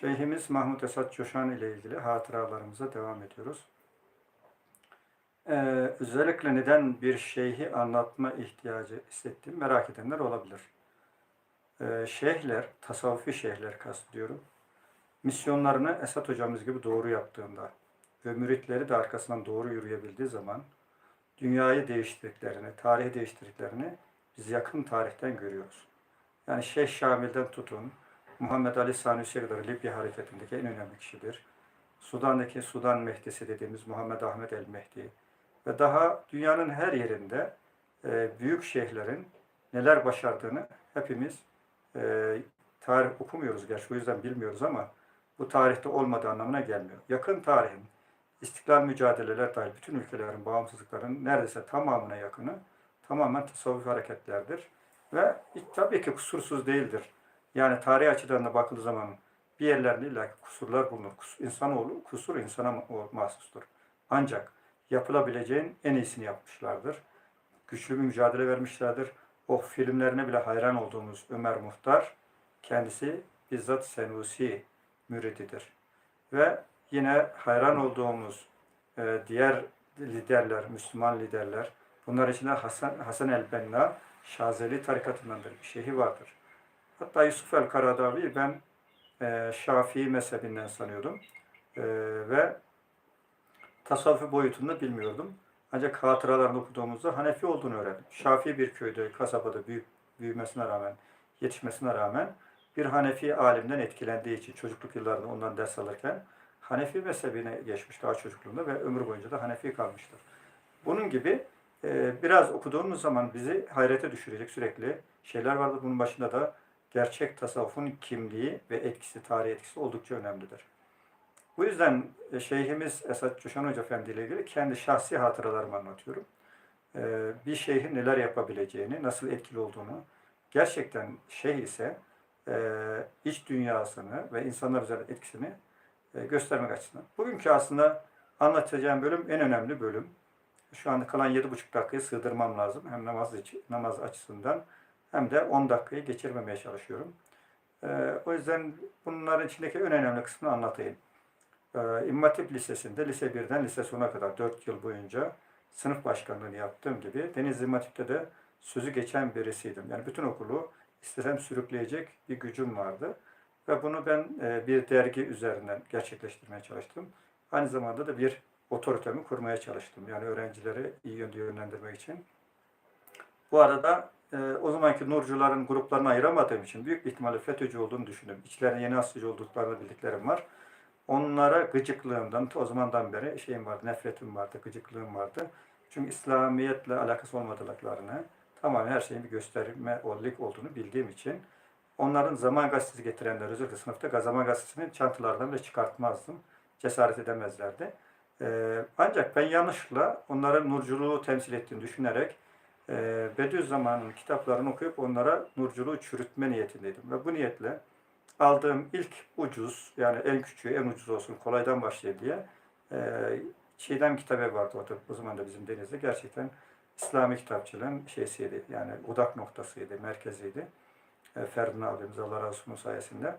Şeyhimiz Mahmut Esat Coşan ile ilgili hatıralarımıza devam ediyoruz. Ee, özellikle neden bir şeyhi anlatma ihtiyacı hissettiğimi merak edenler olabilir. Ee, şeyhler, tasavvufi şeyhler kastediyorum. Misyonlarını Esat hocamız gibi doğru yaptığında ve müritleri de arkasından doğru yürüyebildiği zaman dünyayı değiştirdiklerini, tarihi değiştirdiklerini biz yakın tarihten görüyoruz. Yani Şeyh Şamil'den tutun, Muhammed Ali Sanusi'ye kadar Libya hareketindeki en önemli kişidir. Sudan'daki Sudan Mehdisi dediğimiz Muhammed Ahmet el Mehdi ve daha dünyanın her yerinde e, büyük şeyhlerin neler başardığını hepimiz e, tarih okumuyoruz gerçi o yüzden bilmiyoruz ama bu tarihte olmadığı anlamına gelmiyor. Yakın tarihin istiklal mücadeleler dahil bütün ülkelerin bağımsızlıkların neredeyse tamamına yakını tamamen tasavvuf hareketlerdir. Ve tabii ki kusursuz değildir. Yani tarih açıdan da bakıldığı zaman bir yerlerde illa kusurlar bulunur. İnsanoğlu kusur insana ma- mahsustur. Ancak yapılabileceğin en iyisini yapmışlardır. Güçlü bir mücadele vermişlerdir. O filmlerine bile hayran olduğumuz Ömer Muhtar kendisi bizzat Senusi mürididir. Ve yine hayran olduğumuz e, diğer liderler, Müslüman liderler, bunlar içinde Hasan, Hasan el-Benna, Şazeli tarikatındandır, bir şeyhi vardır. Hatta Yusuf el-Karadavi'yi ben e, Şafii mezhebinden sanıyordum. E, ve tasavvufi boyutunu bilmiyordum. Ancak hatıralarını okuduğumuzda Hanefi olduğunu öğrendim. Şafii bir köyde, kasabada büyük büyümesine rağmen, yetişmesine rağmen bir Hanefi alimden etkilendiği için çocukluk yıllarında ondan ders alırken Hanefi mezhebine geçmiş daha çocukluğunda ve ömür boyunca da Hanefi kalmıştır. Bunun gibi e, biraz okuduğumuz zaman bizi hayrete düşürecek sürekli şeyler vardır. Bunun başında da gerçek tasavvufun kimliği ve etkisi, tarihi etkisi oldukça önemlidir. Bu yüzden e, Şeyhimiz Esat Coşan Hoca Efendi ile ilgili kendi şahsi hatıralarımı anlatıyorum. E, Bir şeyhin neler yapabileceğini, nasıl etkili olduğunu, gerçekten şeyh ise e, iç dünyasını ve insanlar üzerinde etkisini göstermek açısından. Bugünkü aslında anlatacağım bölüm en önemli bölüm. Şu anda kalan 7,5 dakikayı sığdırmam lazım. Hem namaz, için, namaz açısından hem de 10 dakikayı geçirmemeye çalışıyorum. E, o yüzden bunların içindeki en önemli kısmını anlatayım. E, İmam Hatip Lisesi'nde lise 1'den lise sonuna kadar 4 yıl boyunca sınıf başkanlığını yaptığım gibi Denizli İmam Hatip'te de sözü geçen birisiydim. Yani bütün okulu istesem sürükleyecek bir gücüm vardı. Ve bunu ben e, bir dergi üzerinden gerçekleştirmeye çalıştım. Aynı zamanda da bir otoritemi kurmaya çalıştım. Yani öğrencileri iyi yönde yönlendirmek için. Bu arada o zamanki nurcuların gruplarını ayıramadığım için büyük ihtimalle FETÖ'cü olduğunu düşündüm. İçlerine yeni aslıcı olduklarını bildiklerim var. Onlara gıcıklığımdan, o zamandan beri şeyim vardı, nefretim vardı, gıcıklığım vardı. Çünkü İslamiyetle alakası olmadıklarını, tamamen her şeyin bir gösterme olik olduğunu bildiğim için onların zaman gazetesi getirenler özellikle sınıfta zaman gazetesini çantalardan bile çıkartmazdım. Cesaret edemezlerdi. Ee, ancak ben yanlışlıkla onların nurculuğu temsil ettiğini düşünerek e, Bediüzzaman'ın kitaplarını okuyup onlara nurculuğu çürütme niyetindeydim. Ve bu niyetle aldığım ilk ucuz, yani en küçüğü, en ucuz olsun, kolaydan başlayayım diye e, Çiğdem kitabı vardı o, da, o zaman da bizim Deniz'de. Gerçekten İslami kitapçılığın şeysiydi, yani odak noktasıydı, merkeziydi. E, Ferdinand abimiz Allah razı olsun sayesinde.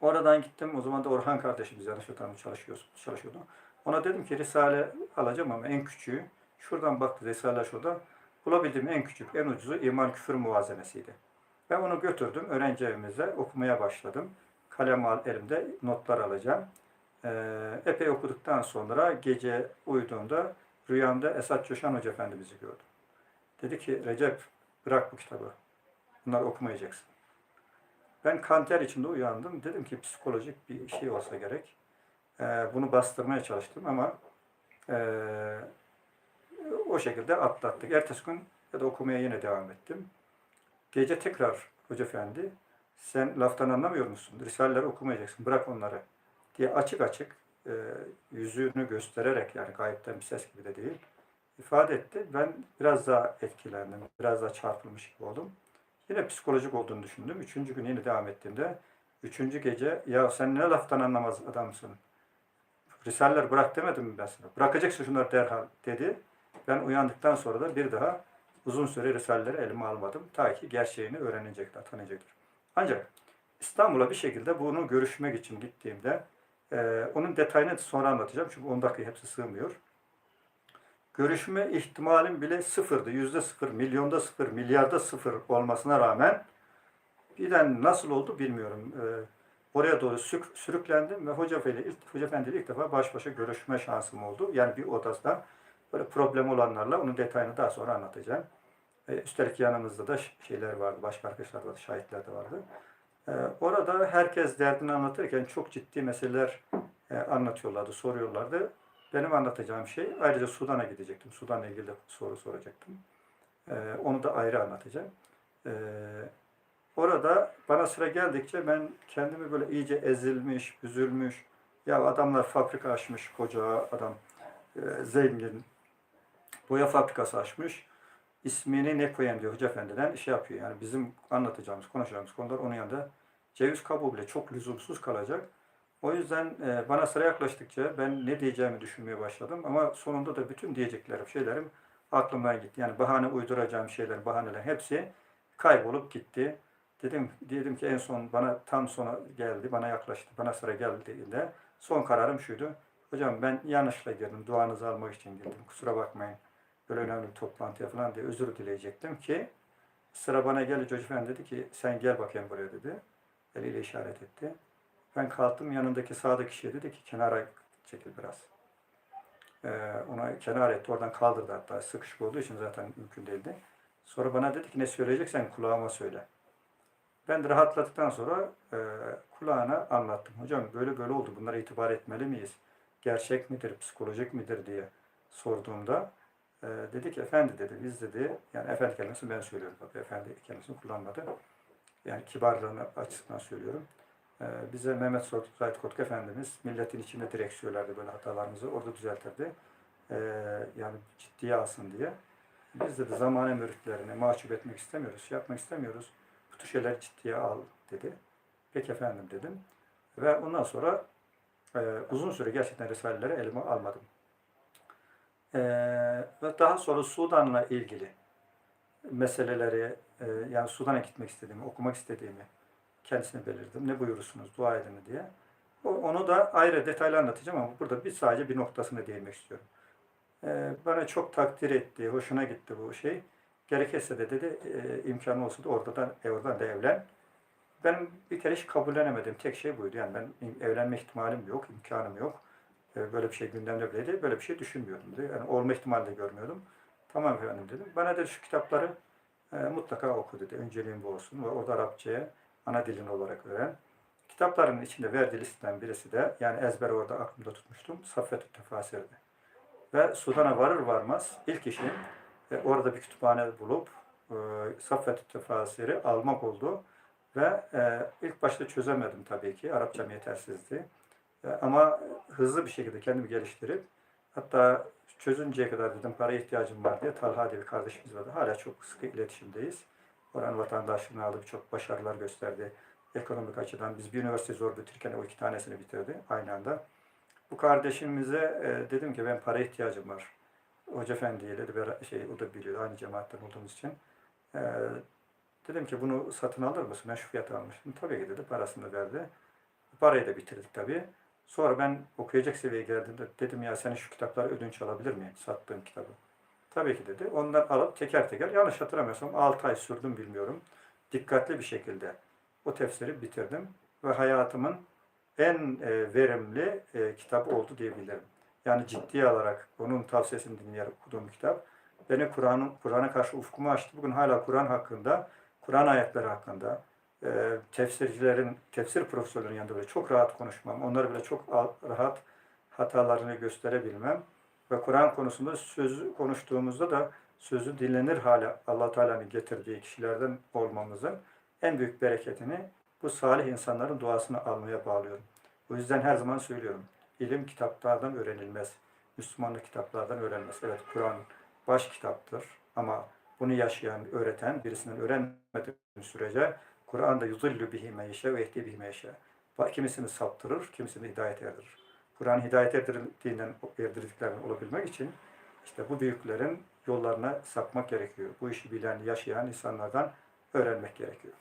Oradan gittim. O zaman da Orhan kardeşimiz yanlış hatırlamıyorum çalışıyor, çalışıyordu. Ona dedim ki Risale alacağım ama en küçüğü. Şuradan baktı Risale şurada. Bulabildiğim en küçük, en ucuzu iman küfür muvazenesiydi. Ben onu götürdüm öğrenci evimize okumaya başladım. Kalem al elimde notlar alacağım. Ee, epey okuduktan sonra gece uyuduğumda rüyamda Esat Coşan Hoca Efendimiz'i gördüm. Dedi ki Recep bırak bu kitabı. Bunları okumayacaksın. Ben kanter içinde uyandım. Dedim ki psikolojik bir şey olsa gerek. Ee, bunu bastırmaya çalıştım ama ee, o şekilde atlattık. Ertesi gün ya da okumaya yine devam ettim. Gece tekrar Hoca Efendi sen laftan anlamıyor musun? Risaleleri okumayacaksın. Bırak onları. Diye açık açık e, yüzünü göstererek yani gayipten bir ses gibi de değil ifade etti. Ben biraz daha etkilendim. Biraz daha çarpılmış gibi oldum. Yine psikolojik olduğunu düşündüm. Üçüncü gün yine devam ettiğimde üçüncü gece ya sen ne laftan anlamaz adamsın. Risaleler bırak demedim mi ben sana? Bırakacaksın şunları derhal dedi. Ben uyandıktan sonra da bir daha uzun süre Risaleleri elime almadım. Ta ki gerçeğini öğrenecekler, tanıyacaktır. Ancak İstanbul'a bir şekilde bunu görüşmek için gittiğimde e, onun detayını sonra anlatacağım. Çünkü 10 dakika hepsi sığmıyor. Görüşme ihtimalim bile sıfırdı. Yüzde sıfır, milyonda sıfır, milyarda sıfır olmasına rağmen birden nasıl oldu bilmiyorum. E, oraya doğru sük- sürüklendim ve Hoca Efendi ilk, Hoca Efendi ilk defa baş başa görüşme şansım oldu. Yani bir odasında böyle problem olanlarla onun detayını daha sonra anlatacağım. E, üstelik yanımızda da şeyler vardı, başka arkadaşlar vardı, şahitler de vardı. E, orada herkes derdini anlatırken çok ciddi meseleler e, anlatıyorlardı, soruyorlardı. Benim anlatacağım şey, ayrıca Sudan'a gidecektim. Sudan'la ilgili de soru soracaktım. E, onu da ayrı anlatacağım. E, orada bana sıra geldikçe ben kendimi böyle iyice ezilmiş, üzülmüş. Ya adamlar fabrika açmış, koca adam, e, zengin, boya fabrikası açmış. İsmini ne koyayım diyor Hoca Efendi'den şey yapıyor. Yani bizim anlatacağımız, konuşacağımız konular onun yanında ceviz kabuğu bile çok lüzumsuz kalacak. O yüzden e, bana sıra yaklaştıkça ben ne diyeceğimi düşünmeye başladım. Ama sonunda da bütün diyeceklerim, şeylerim aklıma gitti. Yani bahane uyduracağım şeyler, bahaneler hepsi kaybolup gitti. Dedim dedim ki en son bana tam sona geldi, bana yaklaştı, bana sıra geldiğinde son kararım şuydu. Hocam ben yanlışla girdim, duanızı almak için girdim. Kusura bakmayın. Böyle önemli bir toplantıya falan diye özür dileyecektim ki sıra bana gelince Efendi dedi ki sen gel bakayım buraya dedi. Eliyle işaret etti. Ben kalktım yanındaki sağdaki kişiye dedi ki kenara çekil biraz. Ee, ona kenar etti. Oradan kaldırdı hatta. Sıkışık olduğu için zaten mümkün değildi. Sonra bana dedi ki ne söyleyeceksen kulağıma söyle. Ben de rahatladıktan sonra e, kulağına anlattım. Hocam böyle böyle oldu. Bunlara itibar etmeli miyiz? Gerçek midir, psikolojik midir diye sorduğumda e, dedi ki efendi dedi biz dedi yani efendi kelimesini ben söylüyorum tabii efendi kelimesini kullanmadı. Yani kibarlığını açısından söylüyorum. E, bize Mehmet Said Kotuk Efendimiz milletin içinde direkt söylerdi böyle hatalarımızı orada düzeltirdi. E, yani ciddiye alsın diye. Biz de zamane müritlerini mahcup etmek istemiyoruz, şey yapmak istemiyoruz. Bu tür şeyler ciddiye al dedi. Peki efendim dedim. Ve ondan sonra e, uzun süre gerçekten Risaleleri elime almadım. E, ve daha sonra Sudan'la ilgili meseleleri, e, yani Sudan'a gitmek istediğimi, okumak istediğimi kendisine belirledim. Ne buyurursunuz, dua edin diye. Onu da ayrı detaylı anlatacağım ama burada bir sadece bir noktasını değinmek istiyorum. E, bana çok takdir etti, hoşuna gitti bu şey. Gerekirse de dedi, e, imkanı olsa da oradan, e, oradan da evlen. Ben bir kere hiç kabullenemedim. Tek şey buydu. Yani ben evlenme ihtimalim yok, imkanım yok. E, Böyle bir şey gündemde bileydi. Böyle bir şey düşünmüyordum. Dedi. Yani olma ihtimali de görmüyordum. Tamam efendim dedim. Bana dedi şu kitapları e, mutlaka oku dedi. Önceliğin bu olsun. Ve orada Arapçaya ana dilin olarak öğren. Kitapların içinde verdiği listeden birisi de yani ezber orada aklımda tutmuştum. Saffet-ü Tefasir'di. Ve Sudan'a varır varmaz ilk işim e, orada bir kütüphane bulup e, Saffet-ü Tefasir'i almak oldu. Ve e, ilk başta çözemedim tabii ki. Arapçam yetersizdi. E, ama hızlı bir şekilde kendimi geliştirip hatta çözünceye kadar dedim para ihtiyacım var diye Talha diye bir kardeşimiz vardı. Hala çok sıkı iletişimdeyiz. Oranın vatandaşlığını aldı. Birçok başarılar gösterdi. Ekonomik açıdan biz bir üniversite zor bitirirken o iki tanesini bitirdi aynı anda. Bu kardeşimize e, dedim ki ben para ihtiyacım var. Hoca Efendi ile de şey, o da biliyor aynı cemaatten olduğumuz için. E, dedim ki bunu satın alır mısın? Ben şu fiyata almıştım. Tabii ki dedi parasını verdi. Parayı da bitirdik tabii. Sonra ben okuyacak seviyeye geldiğimde dedim ya senin şu kitapları ödünç alabilir miyim? Sattığım kitabı. Tabii ki dedi. Ondan alıp teker teker yanlış hatırlamıyorsam 6 ay sürdüm bilmiyorum. Dikkatli bir şekilde o tefsiri bitirdim. Ve hayatımın en e, verimli e, kitabı oldu diyebilirim. Yani ciddiye alarak onun tavsiyesini dinleyerek okuduğum kitap beni Kur'an'a karşı ufkumu açtı. Bugün hala Kur'an hakkında, Kur'an ayetleri hakkında e, tefsircilerin, tefsir profesörlerinin yanında böyle çok rahat konuşmam. Onlara bile çok rahat hatalarını gösterebilmem. Ve Kur'an konusunda sözü konuştuğumuzda da sözü dinlenir hale allah Teala'nın getirdiği kişilerden olmamızın en büyük bereketini bu salih insanların duasını almaya bağlıyorum. O yüzden her zaman söylüyorum. İlim kitaplardan öğrenilmez. Müslümanlık kitaplardan öğrenmez. Evet Kur'an baş kitaptır ama bunu yaşayan, öğreten birisinden öğrenmediği sürece Kur'an'da yuzillu bihi meyeşe ve ehdi bihi meyeşe. Kimisini saptırır, kimisini hidayet erdirir. Kur'an hidayet erdirdiğinden, erdirdiklerinden olabilmek için işte bu büyüklerin yollarına sapmak gerekiyor. Bu işi bilen, yaşayan insanlardan öğrenmek gerekiyor.